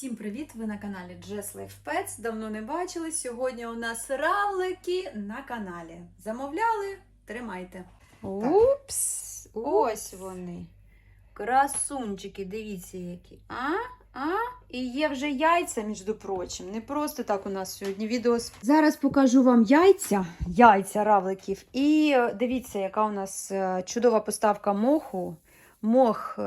Всім привіт! Ви на каналі Jess Life Pets. Давно не бачили. Сьогодні у нас равлики на каналі. Замовляли? Тримайте. Упс! Ось вони. Красунчики, дивіться які. А? А? І є вже яйця, між прочим. Не просто так у нас сьогодні відео. Зараз покажу вам яйця, яйця равликів. І е, дивіться, яка у нас е, чудова поставка моху. Мох е,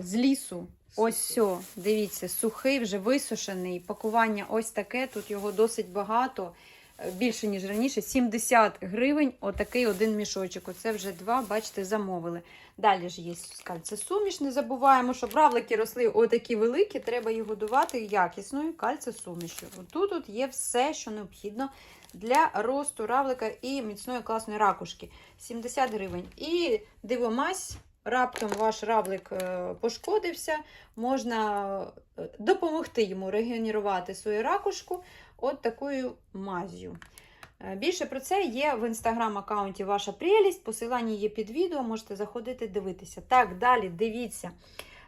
з лісу. Ось все, дивіться, сухий, вже висушений. Пакування ось таке. Тут його досить багато, е, більше, ніж раніше. 70 гривень, отакий один мішочок. Оце вже два, бачите, замовили. Далі ж є кальцесуміш. Не забуваємо, щоб равлики росли отакі великі, треба їх годувати якісною кальцесумішю. Тут от є все, що необхідно для росту равлика і міцної класної ракушки. 70 гривень. І дивомась. Раптом ваш равлик е, пошкодився, можна е, допомогти йому регенерувати свою ракушку от такою мазю. Е, Більше про це є в інстаграм-аккаунті Ваша прелість. Посилання є під відео, можете заходити дивитися. Так, далі дивіться.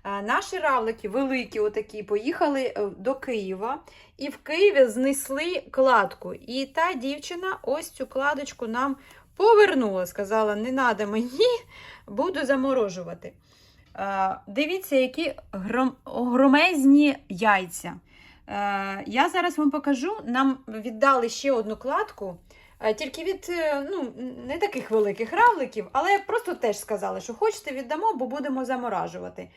Наші равлики великі, отакі, поїхали до Києва і в Києві знесли кладку. І та дівчина ось цю кладочку нам повернула. Сказала: не треба мені, буду заморожувати. Е, Дивіться, які гром... громезні яйця. Е, Я зараз вам покажу. Нам віддали ще одну кладку. е, Тільки від ну, не таких великих равликів, але просто теж сказали, що хочете, віддамо, бо будемо заморажувати.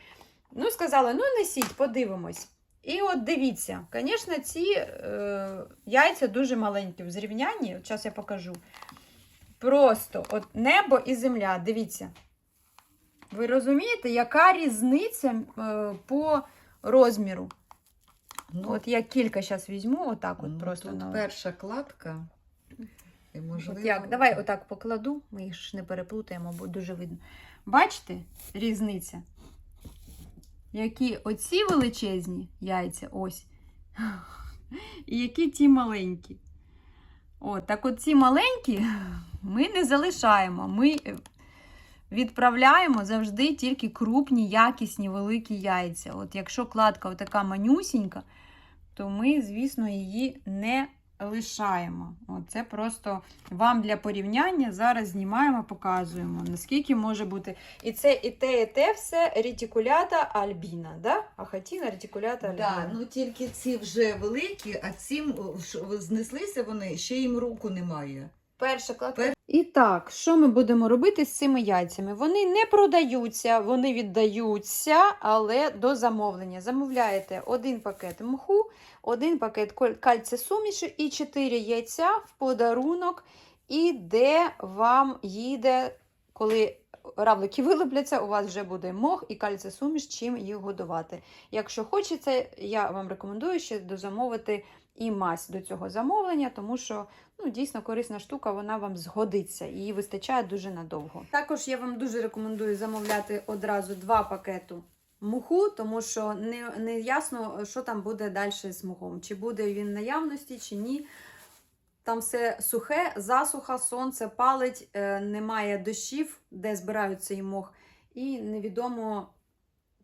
Ну, сказали, ну несіть, подивимось. І от дивіться, звісно, ці е, яйця дуже маленькі в зрівнянні. Зараз я покажу. Просто от небо і земля. Дивіться. Ви розумієте, яка різниця е, по розміру? Ну, От я кілька зараз візьму, отак от ну, просто тут на. перша кладка. І, можливо, От як? Давай отак покладу, ми їх ж не переплутаємо, бо дуже видно. Бачите різниця? Які оці величезні яйця, ось. І які ті маленькі. От, так от ці маленькі ми не залишаємо. Ми е, відправляємо завжди тільки крупні, якісні, великі яйця. От якщо кладка така манюсінька, то ми, звісно, її не лишаємо. Це просто вам для порівняння зараз знімаємо, показуємо, наскільки може бути. І це і те, і те все ретикулята альбіна. Да? хатіна, ретикулята альбіна. Да, ну тільки ці вже великі, а цим знеслися вони, ще їм руку немає. Перша кладка. І так, що ми будемо робити з цими яйцями? Вони не продаються, вони віддаються, але до замовлення. Замовляєте один пакет мху, один пакет кальцесуміші і 4 яйця в подарунок, і де вам їде, коли равлики вилупляться, у вас вже буде мох і кальцесуміш, чим їх годувати. Якщо хочеться, я вам рекомендую ще дозамовити і мазь до цього замовлення, тому що ну, дійсно корисна штука, вона вам згодиться, її вистачає дуже надовго. Також я вам дуже рекомендую замовляти одразу два пакету муху, тому що не, не ясно, що там буде далі з мухом. Чи буде він наявності, чи ні. Там все сухе, засуха, сонце палить, е, немає дощів, де збирають цей мох, і невідомо,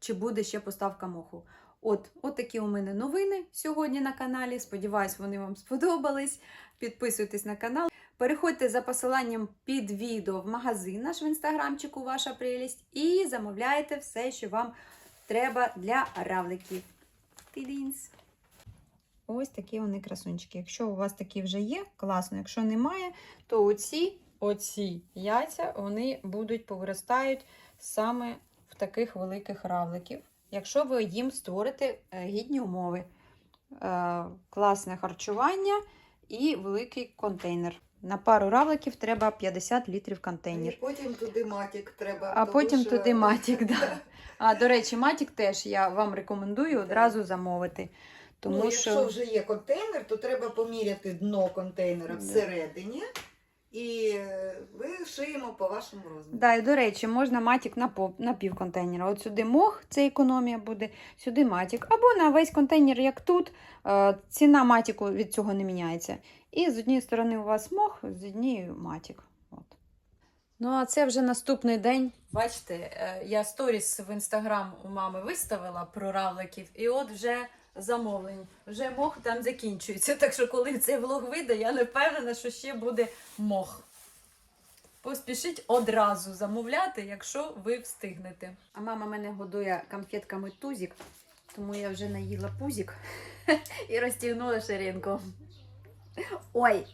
чи буде ще поставка моху. От, от такі у мене новини сьогодні на каналі. Сподіваюсь, вони вам сподобались. Підписуйтесь на канал. Переходьте за посиланням під відео в магазин наш в інстаграмчику Ваша прелість і замовляйте все, що вам треба для равликів. Тидінс! Ось такі вони красунчики. Якщо у вас такі вже є, класно. Якщо немає, то оці, оці яйця вони будуть повиростають саме в таких великих равликів. Якщо ви їм створите е, гідні умови, Е, класне харчування і великий контейнер. На пару равликів треба 50 літрів контейнер. І потім туди матік треба. А тому потім що- туди матік. Да. А до речі, матік теж я вам рекомендую одразу замовити. Тому ну, якщо що вже є контейнер, то треба поміряти дно контейнера Да. всередині і е, вишиємо по вашому розміру. Да, і до речі, можна матік на, по, на пів контейнера. От сюди мох, це економія буде, сюди матік. Або на весь контейнер, як тут, е, ціна матіку від цього не міняється. І з однієї сторони у вас мох, з однієї матік. От. Ну, а це вже наступний день. Бачите, е, я сторіс в інстаграм у мами виставила про равликів, і от вже замовлень. Вже мох там закінчується. Так що, коли цей влог вийде, я не впевнена, що ще буде мох. Поспішіть одразу замовляти, якщо ви встигнете. А мама мене годує конфетками тузік, тому я вже наїла пузік і розтягнула ширинку. Ой,